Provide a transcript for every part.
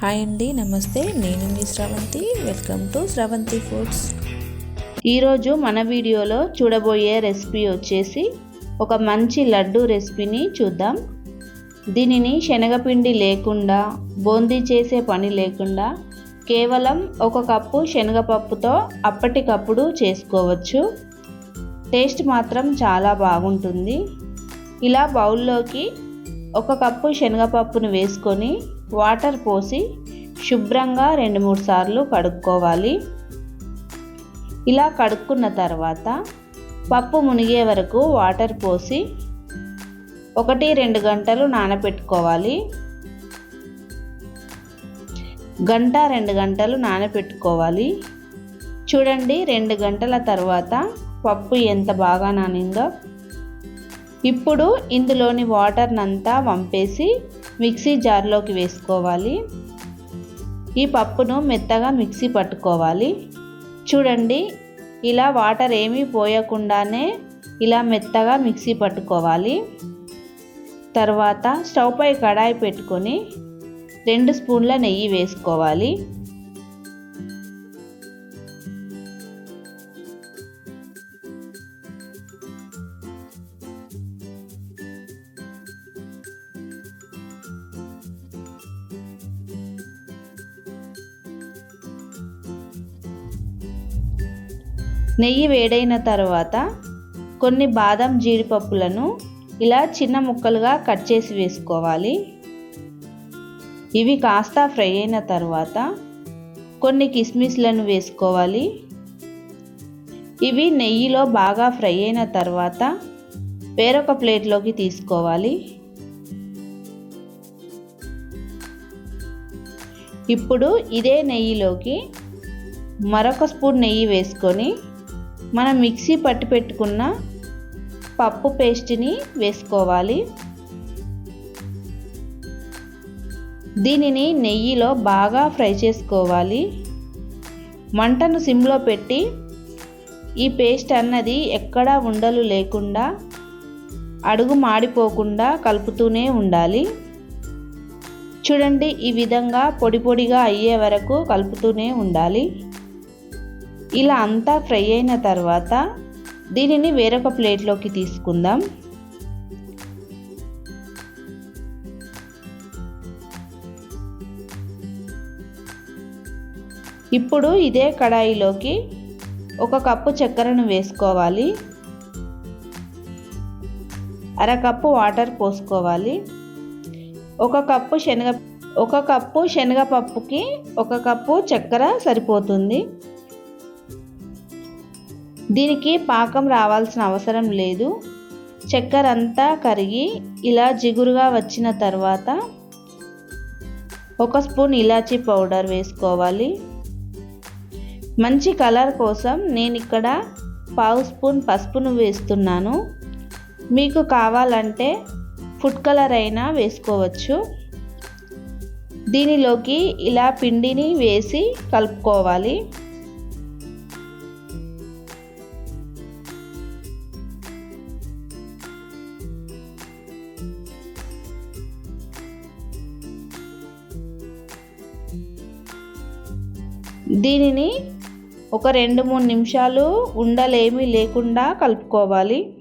Hi అండి నమస్తే. నేను మీ Sravanthi. Welcome to Sravanthi foods ఈరోజు మన వీడియోలో చూడబోయే రెసిపీ వచ్చేసి ఒక మంచి లడ్డు రెసిపీని చూద్దాం. దీనిని శనగపిండి లేకుండా బూందీ చేసే పని లేకుండా కేవలం ఒక కప్పు శనగపప్పుతో అప్పటికప్పుడు చేసుకోవచ్చు. టేస్ట్ మాత్రం చాలా బాగుంటుంది. ఇలా బౌల్లోకి ఒక కప్పు శనగపప్పును వేసుకొని వాటర్ పోసి శుభ్రంగా రెండు మూడు సార్లు కడుక్కోవాలి. ఇలా కడుక్కున్న తర్వాత పప్పు మునిగే వరకు వాటర్ పోసి ఒకటి రెండు గంటలు నానబెట్టుకోవాలి గంట రెండు గంటలు నానబెట్టుకోవాలి చూడండి రెండు గంటల తర్వాత పప్పు ఎంత బాగా నానిందో. ఇప్పుడు ఇందులోని వాటర్నంతా వంపేసి మిక్సీ జార్లోకి వేసుకోవాలి. ఈ పప్పును మెత్తగా మిక్సీ పట్టుకోవాలి. చూడండి ఇలా వాటర్ ఏమీ పోయకుండానే ఇలా మెత్తగా మిక్సీ పట్టుకోవాలి. తర్వాత స్టవ్ పై కడాయి పెట్టుకొని రెండు స్పూన్ల నెయ్యి వేసుకోవాలి. నెయ్యి వేడైన తర్వాత కొన్ని బాదం జీడిపప్పులను ఇలా చిన్న ముక్కలుగా కట్ చేసి వేసుకోవాలి. ఇవి కాస్త ఫ్రై అయిన తర్వాత కొన్ని కిస్మిస్లను వేసుకోవాలి. ఇవి నెయ్యిలో బాగా ఫ్రై అయిన తర్వాత వేరొక ప్లేట్లోకి తీసుకోవాలి. ఇప్పుడు ఇదే నెయ్యిలోకి మరొక స్పూన్ నెయ్యి వేసుకొని మనం మిక్సీ పట్టి పెట్టుకున్న పప్పు పేస్ట్ని వేసుకోవాలి. దీనిని నెయ్యిలో బాగా ఫ్రై చేసుకోవాలి. మంటను సిమ్లో పెట్టి ఈ పేస్ట్ అన్నది ఎక్కడా ఉండలు లేకుండా అడుగు మాడిపోకుండా కలుపుతూనే ఉండాలి. చూడండి ఈ విధంగా పొడి పొడిగా అయ్యే వరకు కలుపుతూనే ఉండాలి. ఇలా అంతా ఫ్రై అయిన తర్వాత దీనిని వేరొక ప్లేట్లోకి తీసుకుందాం. ఇప్పుడు ఇదే కడాయిలోకి ఒక కప్పు చక్కెరను వేసుకోవాలి. అరకప్పు వాటర్ పోసుకోవాలి. ఒక కప్పు శనగ ఒక కప్పు శనగపప్పుకి ఒక కప్పు చక్కెర సరిపోతుంది. దీనికి పాకం రావాల్సిన అవసరం లేదు. చక్కెర అంతా కరిగి ఇలా జిగురుగా వచ్చిన తర్వాత ఒక స్పూన్ ఇలాచీ పౌడర్ వేసుకోవాలి. మంచి కలర్ కోసం నేను ఇక్కడ పావు స్పూన్ పసుపును వేస్తున్నాను. మీకు కావాలంటే ఫుడ్ కలర్ అయినా వేసుకోవచ్చు. దీనిలోకి ఇలా పిండిని వేసి కలుపుకోవాలి. దీనిని ఒక రెండు మూడు నిమిషాలు ఉండలేమి లేకుండా కలుపుకోవాలి.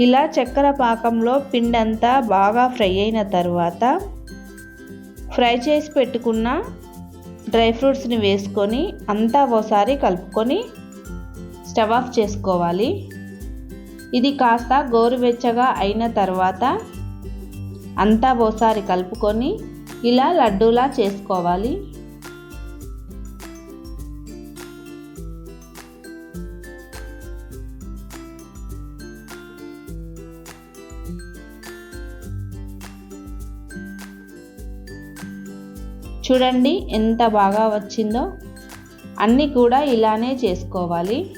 ఇలా చక్కెర పాకంలో పిండి అంతా బాగా ఫ్రై అయిన తర్వాత ఫ్రై చేసి పెట్టుకున్న డ్రై ఫ్రూట్స్ని వేసుకొని అంతా ఒకసారి కలుపుకొని స్టవ్ ఆఫ్ చేసుకోవాలి. ఇది కాస్త గోరువెచ్చగా అయిన తర్వాత అంతా ఒకసారి కలుపుకొని ఇలా లడ్డూలా చేసుకోవాలి. చూడండి ఎంత బాగా వచ్చిందో. అన్నీ కూడా ఇలానే చేసుకోవాలి.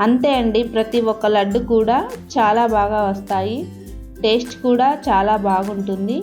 అంతే అండి ప్రతి ఒక్క లడ్డు కూడా చాలా బాగా వస్తాయి. టేస్ట్ కూడా చాలా బాగుంటుంది.